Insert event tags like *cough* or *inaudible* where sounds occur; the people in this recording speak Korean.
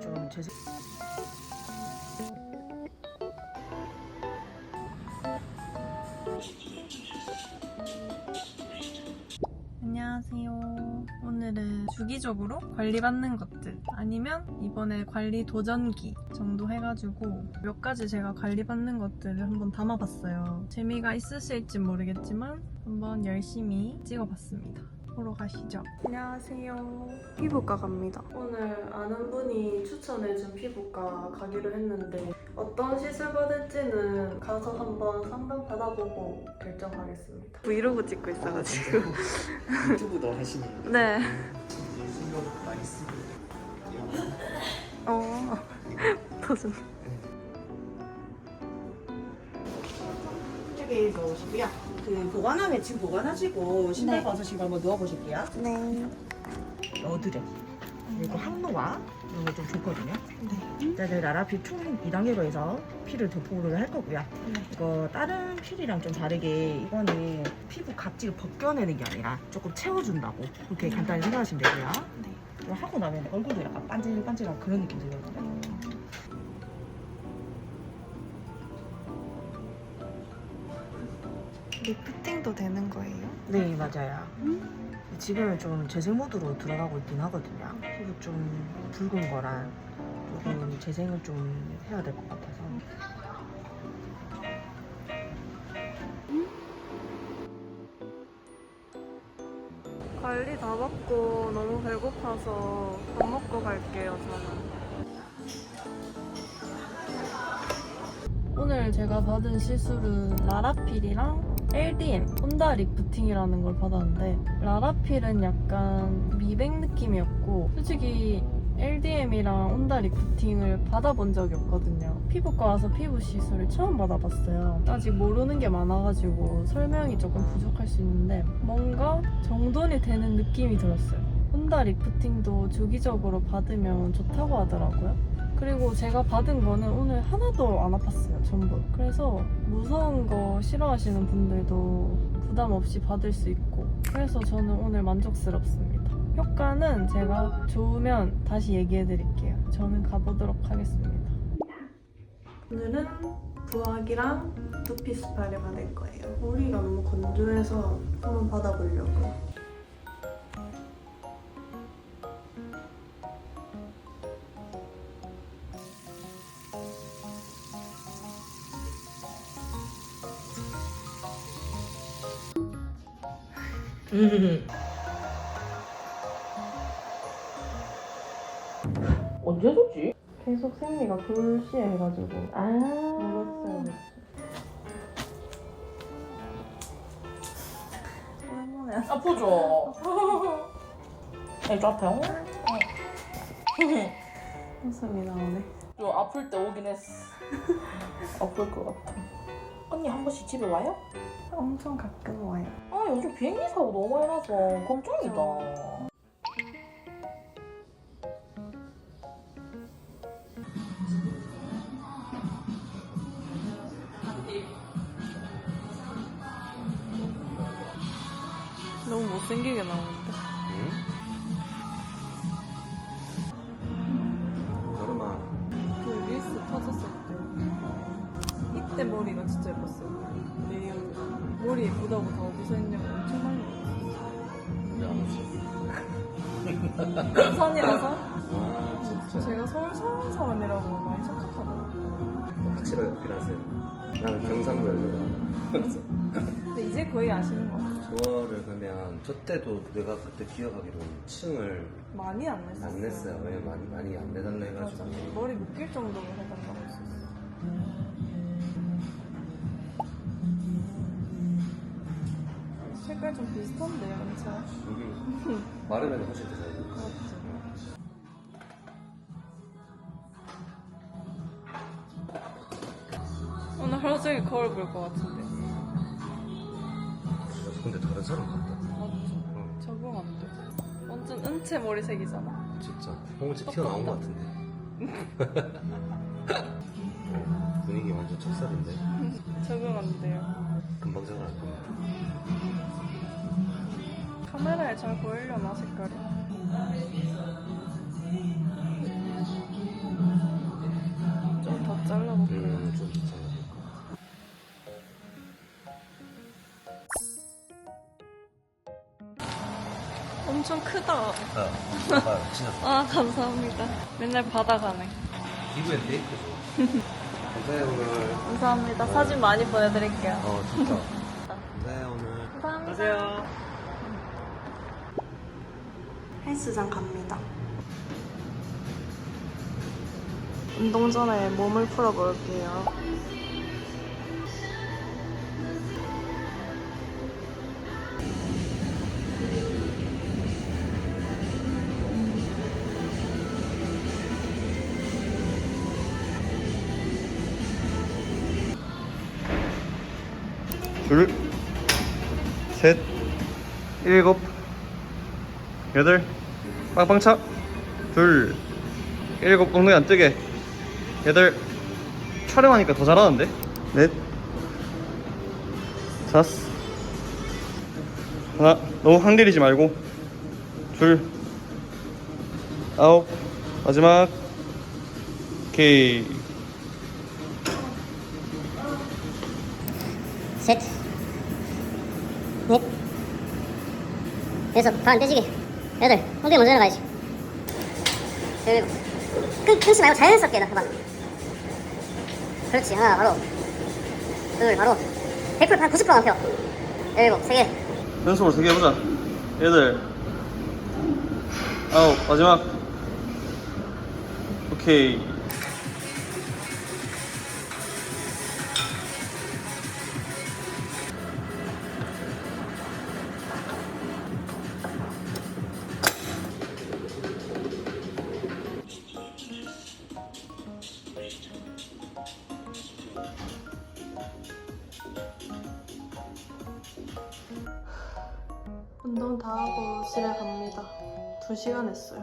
지금은 좀 제. 안녕하세요. 오늘은 주기적으로 관리받는 것들 아니면 이번에 관리 도전기 정도 해가지고 몇 가지 제가 관리받는 것들을 한번 담아봤어요. 재미가 있으실지 모르겠지만 한번 열심히 찍어봤습니다. 보러 가시죠. 안녕하세요. 피부과 갑니다. 오늘 아는 분이 추천해준 피부과 가기로 했는데 어떤 시술 받을지는 가서 한번 상담 받아보고 결정하겠습니다. 브이로그 찍고 있어가지고. 유튜브도 하시는 네. 신경 많이 쓰고 어. *laughs* 도전. 이쪽에 넣으시고요. 그 보관함에 지금 보관하시고 신발 네. 벗으신 거 한번 누워보실게요. 네. 넣어드려. 그리고 항노화 이런 거좀 좋거든요. 네. 이제 저희 라라피 총 2단계로 해서 피를 도포를 할 거고요. 네. 이거 다른 필이랑 좀 다르게 이거는 피부 각질을 벗겨내는 게 아니라 조금 채워준다고 그렇게 간단히 생각하시면 되고요. 네. 이거 하고 나면 얼굴도 약간 반질반질한 그런 느낌 들거든요. 리프팅도 되는 거예요? 네 맞아요. 지금은 좀 재생 모드로 들어가고 있긴 하거든요. 피부 좀 붉은 거랑 조금 재생을 좀 해야 될 것 같아서. 관리 다 받고 너무 배고파서 밥 먹고 갈게요, 저는. 오늘 제가 받은 시술은 라라필이랑 LDM, 혼다 리프팅이라는 걸 받았는데 라라필은 약간 미백 느낌이었고 솔직히 LDM이랑 온다 리프팅을 받아본 적이 없거든요. 피부과 와서 피부 시술을 처음 받아봤어요. 아직 모르는 게 많아가지고 설명이 조금 부족할 수 있는데 뭔가 정돈이 되는 느낌이 들었어요. 온다 리프팅도 주기적으로 받으면 좋다고 하더라고요. 그리고 제가 받은 거는 오늘 하나도 안 아팠어요, 전부. 그래서 무서운 거 싫어하시는 분들도 부담 없이 받을 수 있고. 그래서 저는 오늘 만족스럽습니다. 효과는 제가 좋으면 다시 얘기해 드릴게요. 저는 가보도록 하겠습니다. 오늘은 부학이랑 두피 스파를 받을 거예요. 머리가 너무 건조해서 한번 받아보려고. 언제 줬지? 계속 생리가 불시해가지고 아. 몰랐어요. 오랜만에 아프죠? *laughs* 애좀 아파요? *laughs* 웃음이 나오네. 좀 아플 때 오긴 했어. *laughs* 아플 것 같아. 언니 한 번씩 집에 와요? 엄청 가끔 와요. 아 요즘 비행기 사고 너무 많이 나서 걱정이다. 너무 못생기게 나오는데. 여름아 그 릴스 터졌을 때 이때 머리가 진짜 예뻤어요. 레이어드. 머리 예쁘다고 다 어디서 했냐고 엄청 많이 왔어? 물었어요. 부산이라서 아 진짜 제가 서울 사는 사람이라고 많이 착각하더라고요. 확실하게 어필하세요 나는 경상도에서 근데 이제 거의 아시는 것 같아요. 조어를 그러면 저 때도 내가 그때 기억하기로는 층을 많이 안 냈어요. 안 냈어요 왜 많이 많이 안 내달라 맞아. 해가지고 머리 묶일 정도로 해달라고 색깔 좀 비슷한데요, 괜찮아? 여기 마르면 훨씬 더 잘. 맞죠? 오늘 하루 종일 거울 볼 것 같은데. 근데 다른 사람 같다. 맞죠? 어, 적응 안 돼. 완전 은채 머리색이잖아. 진짜 홍지 튀어나온 것 같은데. 어, 분위기 완전 척살인데 *laughs* 적응 안 돼요. 금방 적응 할 겁니다. 카메라에 잘 보이려나 색깔이 좀 더 잘라볼까요? 음, 좀 네, 엄청 크다 아, 진짜 *laughs* 아 감사합니다 맨날 바다 가네 기부에 데이트죠. 감사해요, 오늘. 감사합니다 사진 많이 보여드릴게요 어, 진짜. *laughs* 감사해요, 오늘. 감사합니다 헬스장 갑니다. 운동 전에 몸을 풀어볼게요. 둘, 셋, 일곱, 여덟, 빵빵 차. 둘, 일곱, 엉덩이 안 뜨게. 여덟, 촬영하니까 더 잘하는데? 넷, 다섯, 하나, 너무 항대리지 말고. 둘, 아홉, 마지막. 오케이. 셋, 넷, 여섯, 반 떼지기, 여덟, 엉덩이 먼저 내려가야지. 일곱, 끊, 끊지 말고 자연스럽게 해봐. 그렇지, 하나, 바로. 둘, 바로. 100%, 한 90%만 펴. 일곱, 세 개. 연속으로 세개 해보자. 여덟, 아홉, 마지막. 오케이. 운동 다 하고 집에 갑니다. 2시간 했어요.